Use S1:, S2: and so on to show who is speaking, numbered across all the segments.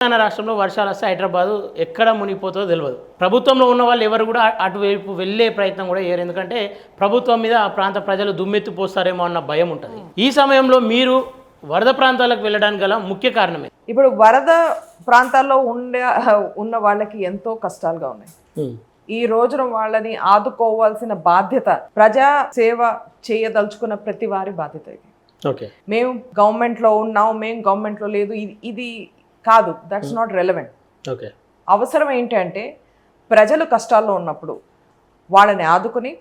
S1: తెలంగాణ రాష్ట్రంలో వర్షాలు వస్తే హైదరాబాద్ ఎక్కడ మునిగిపోతుందో తెలియదు ప్రభుత్వంలో ఉన్న వాళ్ళు ఎవరు కూడా అటువైపు వెళ్ళే ప్రయత్నం కూడా చేయరు. ఎందుకంటే ప్రభుత్వం మీద ఆ ప్రాంత ప్రజలు దుమ్మెత్తి పోస్తారేమో అన్న భయం ఉంటుంది. ఈ సమయంలో మీరు వరద ప్రాంతాలకు వెళ్ళడానికి గల ముఖ్య కారణమే
S2: ఇప్పుడు వరద ప్రాంతాల్లో ఉండే ఉన్న వాళ్ళకి ఎంతో కష్టాలుగా ఉన్నాయి. ఈ రోజున వాళ్ళని ఆదుకోవాల్సిన బాధ్యత ప్రజా సేవ చేయదలుచుకున్న ప్రతి వారి బాధ్యత ఇది.
S1: ఓకే.
S2: మేము గవర్నమెంట్లో ఉన్నాం మేము గవర్నమెంట్లో లేదు ఇది ఇది కాదు దట్స్ నాట్ రెలవెంట్
S1: ఓకే
S2: అవసరం ఏంటంటే ప్రజలు కష్టాల్లో ఉన్నప్పుడు వాళ్ళని ఆదుకుని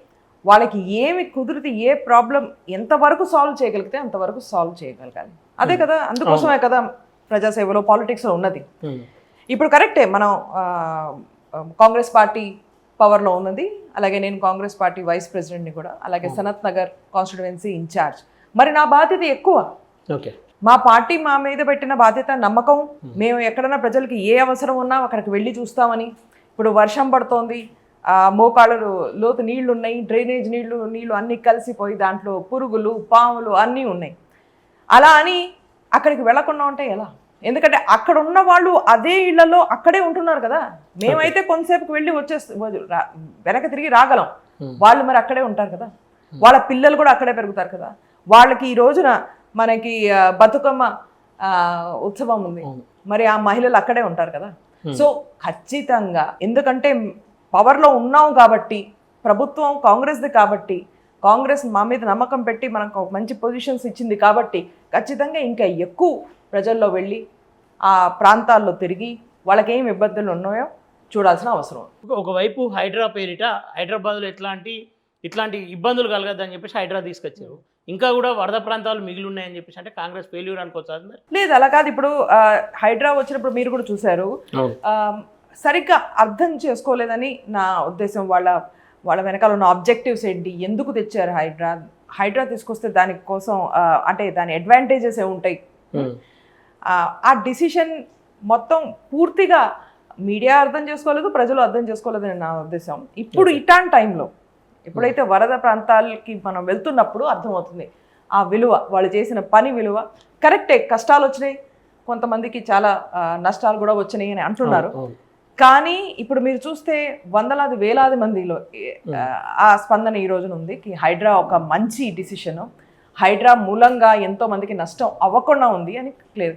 S2: వాళ్ళకి ఏమి కుదిరితే ఏ ప్రాబ్లం ఎంతవరకు సాల్వ్ చేయగలిగితే అంతవరకు సాల్వ్ చేయగలగాలి. అదే కదా అందుకోసమే కదా ప్రజాసేవలో పాలిటిక్స్లో ఉన్నది. ఇప్పుడు కరెక్టే మనం కాంగ్రెస్ పార్టీ పవర్లో ఉన్నది అలాగే నేను కాంగ్రెస్ పార్టీ వైస్ ప్రెసిడెంట్ని కూడా అలాగే సనత్ నగర్ కాన్స్టిట్యువెన్సీ ఇన్ఛార్జ్ మరి నా బాధ్యత ఎక్కువ.
S1: ఓకే
S2: మా పార్టీ మా మీద పెట్టిన బాధ్యత నమ్మకం మేము ఎక్కడైనా ప్రజలకి ఏ అవసరం ఉన్నా అక్కడికి వెళ్ళి చూస్తామని. ఇప్పుడు వర్షం పడుతోంది ఆ, మోకాళ్ళలు లోతు నీళ్ళు ఉన్నాయి డ్రైనేజ్ నీళ్ళు నీళ్ళు అన్నీ కలిసిపోయి దాంట్లో పురుగులు పాములు అన్నీ ఉన్నాయి. అలా అని అక్కడికి వెళ్ళకుండా ఉంటే ఎలా? ఎందుకంటే అక్కడ ఉన్న వాళ్ళు అదే ఇళ్ళలో అక్కడే ఉంటున్నారు కదా. మేమైతే కొంతసేపుకి వెళ్ళి వచ్చేస్తే వెనక తిరిగి రాగలం. వాళ్ళు మరి అక్కడే ఉంటారు కదా. వాళ్ళ పిల్లలు కూడా అక్కడే పెరుగుతారు కదా. వాళ్ళకి ఈ రోజున మనకి బతుకమ్మ ఆ, ఉత్సవం ఉంది. మరి ఆ మహిళలు అక్కడే ఉంటారు కదా. సో ఖచ్చితంగా ఎందుకంటే పవర్లో ఉన్నాం కాబట్టి ప్రభుత్వం కాంగ్రెస్ది కాబట్టి కాంగ్రెస్ మా మీద నమ్మకం పెట్టి మనకు ఒక మంచి పొజిషన్స్ ఇచ్చింది కాబట్టి ఖచ్చితంగా ఇంకా ఎక్కువ ప్రజల్లో వెళ్ళి ఆ ప్రాంతాల్లో తిరిగి వాళ్ళకి ఏం ఇబ్బందులు ఉన్నాయో చూడాల్సిన అవసరం
S1: ఒకవైపు హైడ్రా పేరిట హైదరాబాద్లో ఎట్లాంటి ఇట్లాంటి ఇబ్బందులు కలగద్దని చెప్పేసి హైడ్రా తీసుకొచ్చారు. ఇంకా కూడా వరద ప్రాంతాలు మిగిలి ఉన్నాయని చెప్పేసి అంటే కాంగ్రెస్ ఫెయిల్యూర్ అనుకోవచ్చు
S2: లేదు అలా కాదు. ఇప్పుడు హైడ్రా వచ్చినప్పుడు మీరు కూడా చూశారు. సరిగ్గా అర్థం చేసుకోలేదని నా ఉద్దేశం. వాళ్ళ వాళ్ళ వెనకాల ఉన్న ఆబ్జెక్టివ్స్ ఏంటి? ఎందుకు తెచ్చారు హైడ్రా హైడ్రా తీసుకొస్తే దాని కోసం అంటే దాని అడ్వాంటేజెస్ ఏ ఉంటాయి? ఆ, ఆ డిసిషన్ మొత్తం పూర్తిగా మీడియా అర్థం చేసుకోలేదు ప్రజలు అర్థం చేసుకోలేదని నా ఉద్దేశం. ఇప్పుడు ఇటాన్ టైంలో ఎప్పుడైతే వరద ప్రాంతాలకి మనం వెళ్తున్నప్పుడు అర్థమవుతుంది. ఆ విలువ వాళ్ళు చేసిన పని విలువ. కరెక్టే కష్టాలు వచ్చినాయి. కొంతమందికి చాలా నష్టాలు కూడా వచ్చినాయి అని అంటున్నారు. కానీ ఇప్పుడు మీరు చూస్తే వందలాది వేలాది మందిలో ఆ స్పందన ఈ రోజున ఉంది కి హైడ్రా ఒక మంచి డిసిషన్. హైడ్రా మూలంగా ఎంతో మందికి నష్టం అవ్వకుండా ఉంది అని క్లియర్